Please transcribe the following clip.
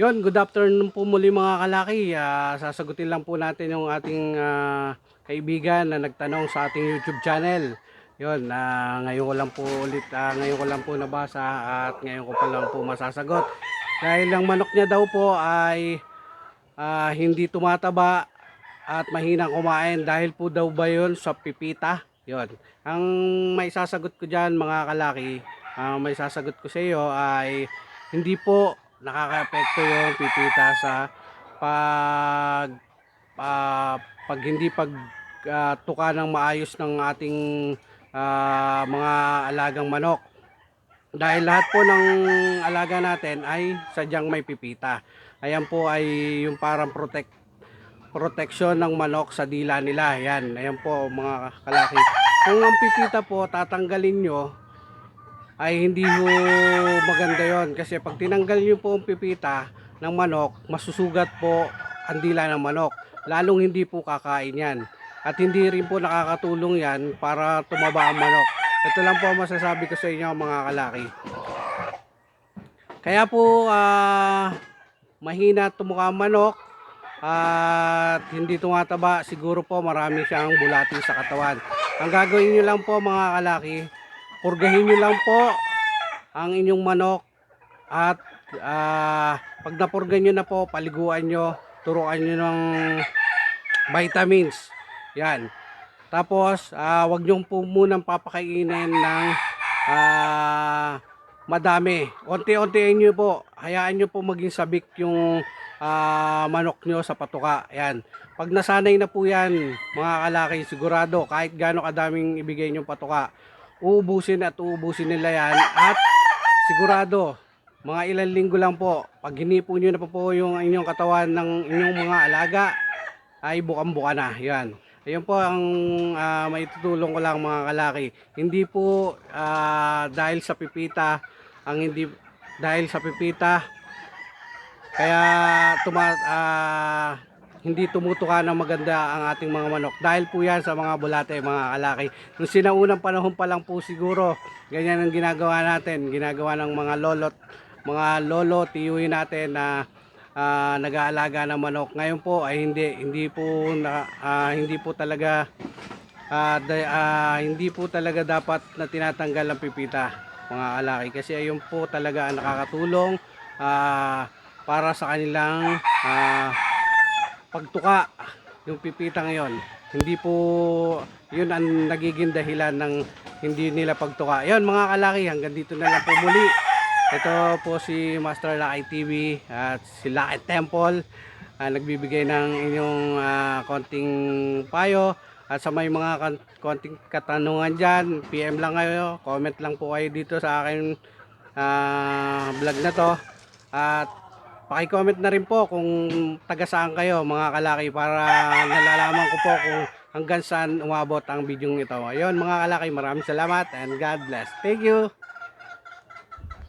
Yon, good afternoon po muli mga kalaki. Ah, sasagutin lang po natin yung ating ah, kaibigan na nagtanong sa ating YouTube channel. Yon, ah, ngayon ko lang po ulit, ah, ngayon ko lang po nabasa at ngayon ko pa lang po masasagot. Dahil ang manok niya daw po ay ah, hindi tumataba at mahinang kumain dahil po daw ba yun sa pipita? Yon. Ang may sasagot ko diyan mga kalaki, ang may sasagot ko sa iyo ay hindi po nakakaapekto yung pipita sa pag ah, pag hindi pag ah, tuka ng maayos ng ating ah, mga alagang manok. Dahil lahat po ng alaga natin ay sadyang may pipita. Ayan po ay yung parang protect protection ng manok sa dila nila. Yan, ayan po mga kalaki. Kung ang pipita po tatanggalin nyo, ay hindi ho maganda yon kasi pag tinanggal nyo po ang pipita ng manok, masusugat po ang dila ng manok. Lalong hindi po kakain yan. At hindi rin po nakakatulong yan para tumaba ang manok. Ito lang po ang masasabi ko sa inyo mga kalaki. Kaya po ah, mahina tumuka ang manok at hindi tumataba, siguro po marami siyang bulati sa katawan. Ang gagawin nyo lang po mga kalaki, purgahin nyo lang po ang inyong manok at ah, pag napurgan nyo na po, paliguan nyo, turuan nyo ng vitamins. Yan. Tapos, ah, wag nyo po munang papakainin ng ah, madami. Unti-untiin nyo po. Hayaan nyo po maging sabik yung ah, manok nyo sa patuka. Yan. Pag nasanay na po yan, mga kalaki, sigurado, kahit gaano kadaming ibigay nyo patuka, uubusin at uubusin nila yan. At sigurado, mga ilang linggo lang po, pag hinipo nyo na po, po yung inyong katawan ng inyong mga alaga, ay bukang-buka na. Yan. Ayun po ang ah, maitutulong ko lang mga kalaki. Hindi po ah, dahil sa pipita, ang hindi dahil sa pipita, kaya tuma, ah, hindi tumutuka ng maganda ang ating mga manok. Dahil po yan sa mga bulate, mga kalaki. Nung sinaunang panahon pa lang po siguro, ganyan ang ginagawa natin. Ginagawa ng mga lolot, mga lolo, tiyuhin natin na ah, nag-aalaga ng manok. Ngayon po ay hindi, hindi po na, ah, hindi po talaga ah, da- ah, hindi po talaga dapat na tinatanggal ang pipita mga alaki kasi ayun po talaga ang nakakatulong ah, para sa kanilang ah, pagtuka yung pipita ngayon. Hindi po yun ang nagiging dahilan ng hindi nila pagtuka. Yun mga kalaki hanggang dito na lang po muli. Ito po si Master Lakay TV at si Lakay Temple. Ah, nagbibigay ng inyong ah, konting payo. At sa may mga konting katanungan dyan, PM lang kayo, comment lang po kayo dito sa akin ah, vlog na to. At paki-comment na rin po kung taga saan kayo mga kalaki para nalalaman ko po kung hanggang saan umabot ang video ito. Ayun mga kalaki, maraming salamat and God bless. Thank you!